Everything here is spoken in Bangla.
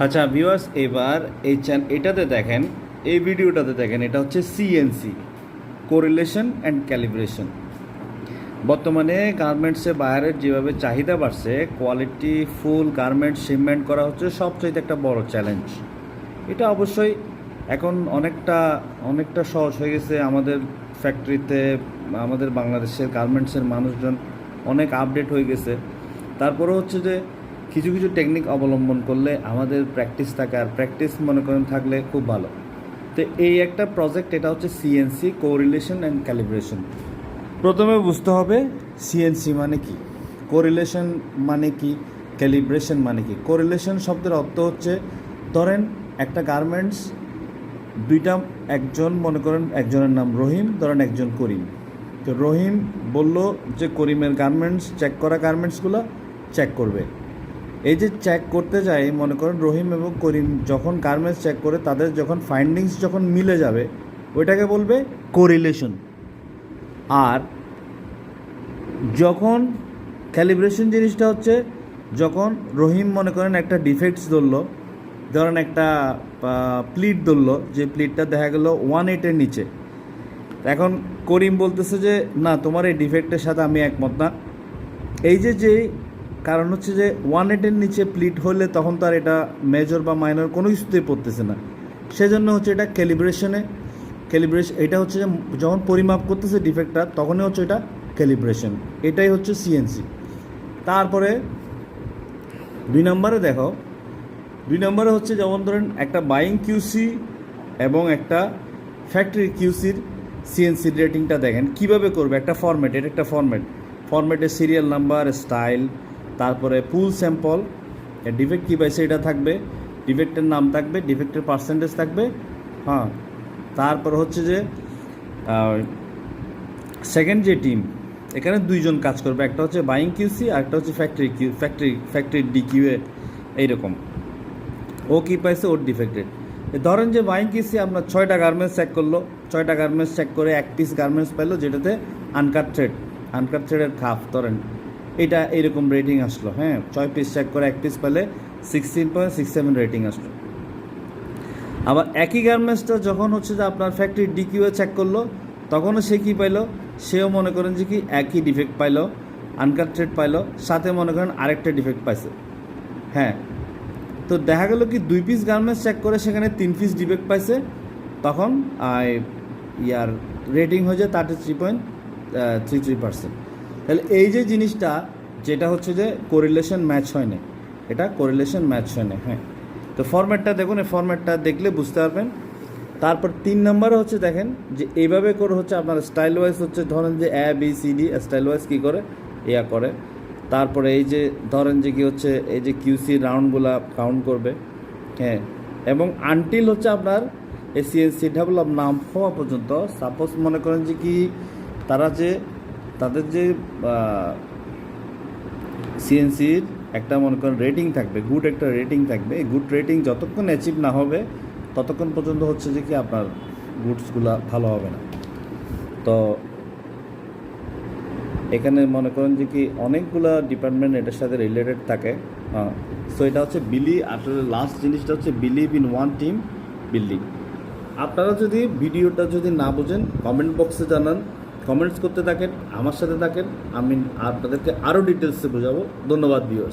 আচ্ছা ভিউয়ার্স এবার এই চ্যান এটাতে দেখেন, এই ভিডিওটাতে দেখেন, এটা হচ্ছে সিএনসি কোরিলেশন অ্যান্ড ক্যালিব্রেশন বর্তমানে গার্মেন্টসে বাইরের যেভাবে চাহিদা বাড়ছে কোয়ালিটি ফুল গার্মেন্টস শিপমেন্ট করা হচ্ছে সবচেয়ে একটা বড় চ্যালেঞ্জ এটা অবশ্যই এখন অনেকটা অনেকটা সহজ হয়ে গেছে আমাদের ফ্যাক্টরিতে আমাদের বাংলাদেশের গার্মেন্টসের মানুষজন অনেক আপডেট হয়ে গেছে। তারপরে হচ্ছে যে কিছু কিছু টেকনিক অবলম্বন করলে আমাদের প্র্যাকটিস থাকে আর প্র্যাকটিস মনে করেন থাকলে খুব ভালো। তো এই একটা প্রজেক্ট এটা হচ্ছে সিএনসি কোরিলেশন অ্যান্ড ক্যালিব্রেশন প্রথমে বুঝতে হবে সিএনসি মানে কি? কোরিলেশন মানে কি? ক্যালিব্রেশন মানে কি? কোরিলেশন শব্দের অর্থ হচ্ছে, ধরেন একটা গার্মেন্টস দুইটা একজন মনে করেন একজনের নাম রহিম, ধরেন একজন করিম। তো রহিম বলল যে করিমের গার্মেন্টস চেক করা গার্মেন্টসগুলো চেক করবে। এই যে চেক করতে যায় মনে করেন রহিম এবং করিম যখন গার্মেন্টস চেক করে, তাদের যখন ফাইন্ডিংস যখন মিলে যাবে, ওইটাকে বলবে কোরিলেশন আর যখন ক্যালিব্রেশন জিনিসটা হচ্ছে, যখন রহিম মনে করেন একটা ডিফেক্টস ধরলো, ধরেন একটা প্লিট ধরলো, যে প্লিটটা দেখা গেল ওয়ান এইটের নিচে। এখন করিম বলতেছে যে, না, তোমার এই ডিফেক্টের সাথে আমি একমত না। এই যে যে কারণ হচ্ছে যে ওয়ান এইটের নিচে প্লিট হলে তখন তো আর এটা মেজর বা মাইনর কোনো কিছুতেই পড়তেছে না। সেজন্য হচ্ছে এটা ক্যালিব্রেশনে ক্যালিব্রেশন এটা হচ্ছে যে যখন পরিমাপ করতেছে ডিফেক্টটা তখনই হচ্ছে এটা ক্যালিব্রেশন এটাই হচ্ছে সিএনসি তারপরে দুই নম্বরে দেখো, দুই নম্বরে হচ্ছে যেমন ধরেন একটা বাইং কিউসি এবং একটা ফ্যাক্টরি কিউসির সিএনসি রেটিংটা দেখেন। কীভাবে করবে? একটা ফরম্যাট এটা একটা ফরম্যাট ফরম্যাটের সিরিয়াল নাম্বার স্টাইল তারপরে পুল স্যাম্পল ডিফেক্ট কী পাইছে এটা থাকবে ডিফেক্টের নাম থাকবে ডিফেক্টের পার্সেন্টেজ থাকবে হ্যাঁ। তারপর হচ্ছে যে সেকেন্ড যে টিম এখানে দুইজন কাজ করবে, একটা হচ্ছে বাইং কিউসি আর একটা হচ্ছে factory Q factory factory D QA এইরকম। ও কী পাইছে? ওর ডিফেক্টেড ধরেন যে বাইং কিউসি আপনার ছয়টা গার্মেন্টস চেক করল, ছয়টা গার্মেন্টস চেক করে এক পিস গার্মেন্টস পাইলো, যেটাতে আনকাট থ্রেড আনকাট থ্রেডের খাফ ধরেন। এটা এইরকম রেটিং আসলো হ্যাঁ? ছয় পিস চেক করে এক পিস পেলে sixteen point six seven rating আসলো। আবার একই গার্মেন্টসটা যখন হচ্ছে যে আপনার ফ্যাক্টরি ডিকিউএ চেক করল, তখনও সে কী পাইলো? সেও মনে করেন যে কি একই ডিফেক্ট পাইলো আনকাট থ্রেড পাইলো, সাথে মনে করেন আরেকটা ডিফেক্ট পাইছে। হ্যাঁ তো দেখা গেল কি দুই পিস গার্মেন্টস চেক করে সেখানে তিন পিস ডিফেক্ট পাইছে, তখন ইয়ার রেটিং হয়ে যায় thirty three point three three percent তাহলে এই যে জিনিসটা, যেটা হচ্ছে যে কোরিলেশন ম্যাচ হয় না, এটা কোরিলেশন ম্যাচ হয় না হ্যাঁ। তো ফরম্যাটটা দেখুন, এই ফরম্যাটটা দেখলে বুঝতে পারবেন। তারপর তিন নম্বরে হচ্ছে দেখেন যে এইভাবে করে হচ্ছে আপনার স্টাইল ওয়াইজ হচ্ছে ধরেন যে A B C D style wise কী করে? ইয়া করে। তারপরে এই যে ধরেন যে কি হচ্ছে, এই যে কিউসি রাউন্ডগুলা কাউন্ট করবে হ্যাঁ। এবং আনটিল হচ্ছে আপনার এই সিএনসি ডেভেলপ নাম হওয়া পর্যন্ত সাপোজ মনে করেন যে কি, তারা যে তাদের যে সিএনসির একটা মনে করেন রেটিং থাকবে গুড একটা রেটিং থাকবে। এই গুড রেটিং যতক্ষণ অ্যাচিভ না হবে, ততক্ষণ পর্যন্ত হচ্ছে যে কি আপনার গুডসগুলা ভালো হবে না। তো এখানে মনে করেন যে কি অনেকগুলা ডিপার্টমেন্ট এটার সাথে রিলেটেড থাকে সো এটা হচ্ছে বিলি আসলে লাস্ট জিনিসটা হচ্ছে believe in one team building আপনারা যদি ভিডিওটা যদি না বোঝেন কমেন্ট বক্সে জানান। কমেন্টস করতে থাকেন আমার সাথে থাকেন আমি আপনাদেরকে আরও ডিটেলসে বোঝাবো। ধন্যবাদ ভিউয়ার্স